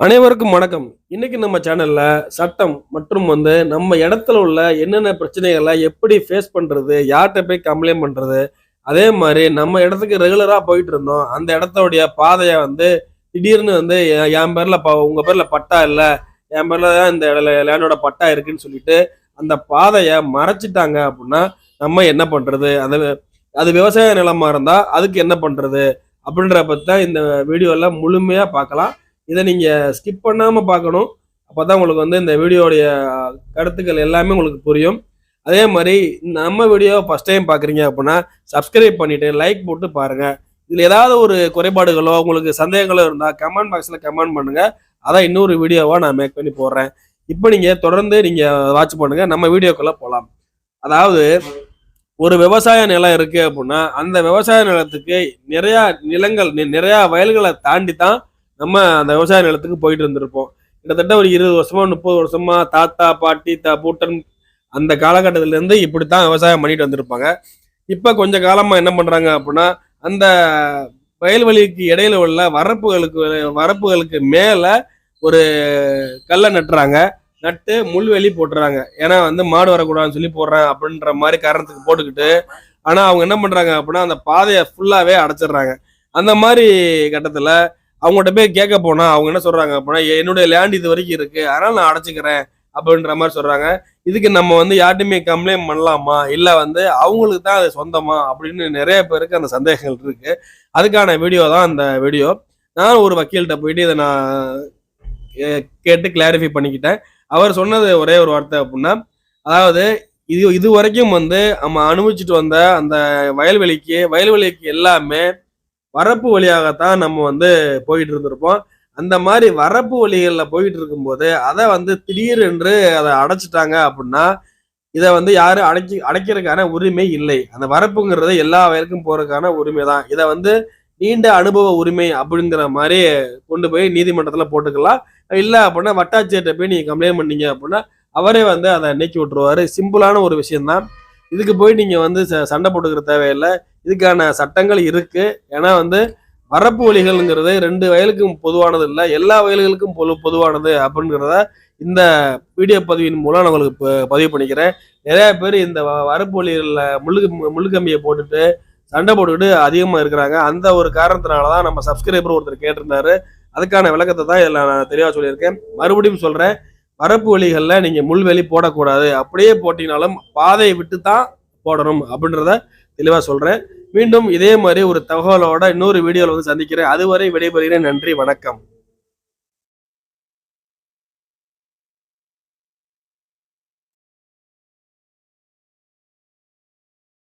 அனைவருக்கும் வணக்கம். இன்னைக்கு நம்ம சேனல்ல சட்டம் மற்றும் வந்து நம்ம இடத்துல உள்ள என்னென்ன பிரச்சனைகளை எப்படி ஃபேஸ் பண்றது யார்கிட்ட போய் கம்ப்ளைண்ட் பண்றது அதே மாதிரி நம்ம இடத்துக்கு ரெகுலரா போயிட்டு இருந்தோம். அந்த இடத்தோடைய பாதையை வந்து திடீர்னு வந்து என் பேர்ல உங்க பேர்ல பட்டா இல்லை என் பேர்ல தான் இந்த லேண்டோட பட்டா இருக்குன்னு சொல்லிட்டு அந்த பாதையை மறைச்சிட்டாங்க அப்படின்னா நம்ம என்ன பண்றது? அது அது விவசாய நிலமா இருந்தா அதுக்கு என்ன பண்றது? அப்படின்ற பத்தி தான் இந்த வீடியோல முழுமையா பார்க்கலாம். இதை நீங்கள் ஸ்கிப் பண்ணாமல் பார்க்கணும். அப்போ தான் உங்களுக்கு வந்து இந்த வீடியோடைய கருத்துக்கள் எல்லாமே உங்களுக்கு புரியும். அதே மாதிரி நம்ம வீடியோ ஃபர்ஸ்ட் டைம் பார்க்குறீங்க அப்படின்னா சப்ஸ்கிரைப் பண்ணிவிட்டு லைக் போட்டு பாருங்கள் இதில் ஏதாவது ஒரு குறைபாடுகளோ உங்களுக்கு சந்தேகங்களோ இருந்தால் கமெண்ட் பாக்ஸில் கமெண்ட் பண்ணுங்கள் அதான் இன்னொரு வீடியோவாக நான் மேக் பண்ணி போடுறேன். இப்போ நீங்கள் தொடர்ந்து நீங்கள் வாட்ச் பண்ணுங்கள் நம்ம வீடியோக்குள்ளே போகலாம் அதாவது ஒரு விவசாய நிலம் இருக்குது அப்படின்னா அந்த விவசாய நிலத்துக்கு நிறையா நிலங்கள் நிறையா வயல்களை தாண்டி தான் நம்ம அந்த விவசாய நிலத்துக்கு போயிட்டு இருந்திருப்போம். கிட்டத்தட்ட ஒரு இருபது வருஷமா முப்பது வருஷமா தாத்தா பாட்டி தா பூட்டன் அந்த காலகட்டத்திலேருந்து இப்படி தான் விவசாயம் பண்ணிட்டு வந்திருப்பாங்க. இப்போ கொஞ்ச காலமாக என்ன பண்ணுறாங்க அப்படின்னா அந்த வயல்வெளிக்கு இடையில உள்ள வரப்புகளுக்கு வரப்புகளுக்கு மேலே ஒரு கல்லை நட்டுறாங்க. நட்டு முள்வெளி போட்டுறாங்க. ஏன்னா வந்து மாடு வரக்கூடாதுன்னு சொல்லி போடுறேன் அப்படின்ற மாதிரி காரணத்துக்கு போட்டுக்கிட்டு ஆனால் அவங்க என்ன பண்ணுறாங்க அப்படின்னா அந்த பாதையை ஃபுல்லாகவே அடைச்சிடுறாங்க. அந்த மாதிரி கட்டத்தில் அவங்கள்ட்ட போய் கேட்க போனா அவங்க என்ன சொல்றாங்க அப்படின்னா என்னுடைய லேண்ட் இது வரைக்கும் இருக்கு. அதனால நான் அடைச்சிக்கிறேன். அப்படின்ற மாதிரி சொல்றாங்க. இதுக்கு நம்ம வந்து யார்ட்டுமே கம்ப்ளைண்ட் பண்ணலாமா? இல்லை வந்து அவங்களுக்கு தான் அது சொந்தமா? அப்படின்னு நிறைய பேருக்கு அந்த சந்தேகங்கள் இருக்கு. அதுக்கான வீடியோ தான் அந்த வீடியோ நான் ஒரு வக்கீல்கிட்ட போயிட்டு இதை நான் கே- கேட்டு கிளாரிஃபை பண்ணிக்கிட்டேன். அவர் சொன்னது ஒரே ஒரு வார்த்தை அப்படின்னா அதாவது இது இது வரைக்கும் வந்து நம்ம அனுபவிச்சுட்டு வந்த அந்த வயல்வெளிக்கு வயல்வெளிக்கு எல்லாமே வரப்பு வழியாகத்தான் நம்ம வந்து போயிட்டு இருந்திருப்போம் அந்த மாதிரி வரப்பு வழிகளில் போயிட்டு இருக்கும்போது அதை வந்து திடீரென்று அதை அடைச்சிட்டாங்க அப்படின்னா இதை வந்து யாரும் அடைக்கி அடைக்கிறதுக்கான உரிமை இல்லை. அந்த வரப்புங்கிறது எல்லா வயலுக்கும் போறதுக்கான உரிமை தான் இதை வந்து நீண்ட அனுபவ உரிமை அப்படிங்கிற மாதிரி கொண்டு போய் நீதிமன்றத்தில் போட்டுக்கலாம். இல்லை அப்படின்னா வட்டாட்சியர்கிட்ட போய் நீங்கள் கம்ப்ளைண்ட் பண்ணீங்க அப்படின்னா அவரே வந்து அதை நீக்கி விட்டுருவாரு. சிம்பிளான ஒரு விஷயம்தான். இதுக்கு போய் நீங்கள் வந்து ச- சண்டை போட்டுக்கிற தேவையில்லை. இதுக்கான சட்டங்கள் இருக்கு. ஏன்னா வந்து வரப்பு வழிகள்ங்கிறது ரெண்டு வயலுக்கும் பொதுவானது இல்லை எல்லா வயல்களுக்கும் பொது பொதுவானது அப்படிங்கிறத இந்த வீடியோ பதிவின் மூலம் நான் உங்களுக்கு ப- பதிவு பண்ணிக்கிறேன். நிறைய பேர் இந்த வ- வரப்பு வழிகளில் முள்ளு முள்ளுக்கம்பியை போட்டுட்டு சண்டை போட்டுக்கிட்டு அதிகமாக இருக்கிறாங்க. அந்த ஒரு காரணத்தினால தான் நம்ம சப்ஸ்கிரைபர் ஒருத்தர் கேட்டிருந்தாரு. அதுக்கான விளக்கத்தை தான் இதில் நான் தெளிவாக சொல்லியிருக்கேன். மறுபடியும் சொல்கிறேன் வரப்பு வழிகளில் நீங்கள் முள்வெளி போடக்கூடாது. அப்படியே போட்டிங்கனாலும் பாதையை விட்டு தான் போடணும் அப்படின்றத தெளிவாக சொல்கிறேன் மீண்டும் இதே மாதிரி ஒரு தகவலோட இன்னொரு வீடியோவில் வந்து சந்திக்கிறேன். அதுவரை விடைபெறுகிறேன். நன்றி. வணக்கம்.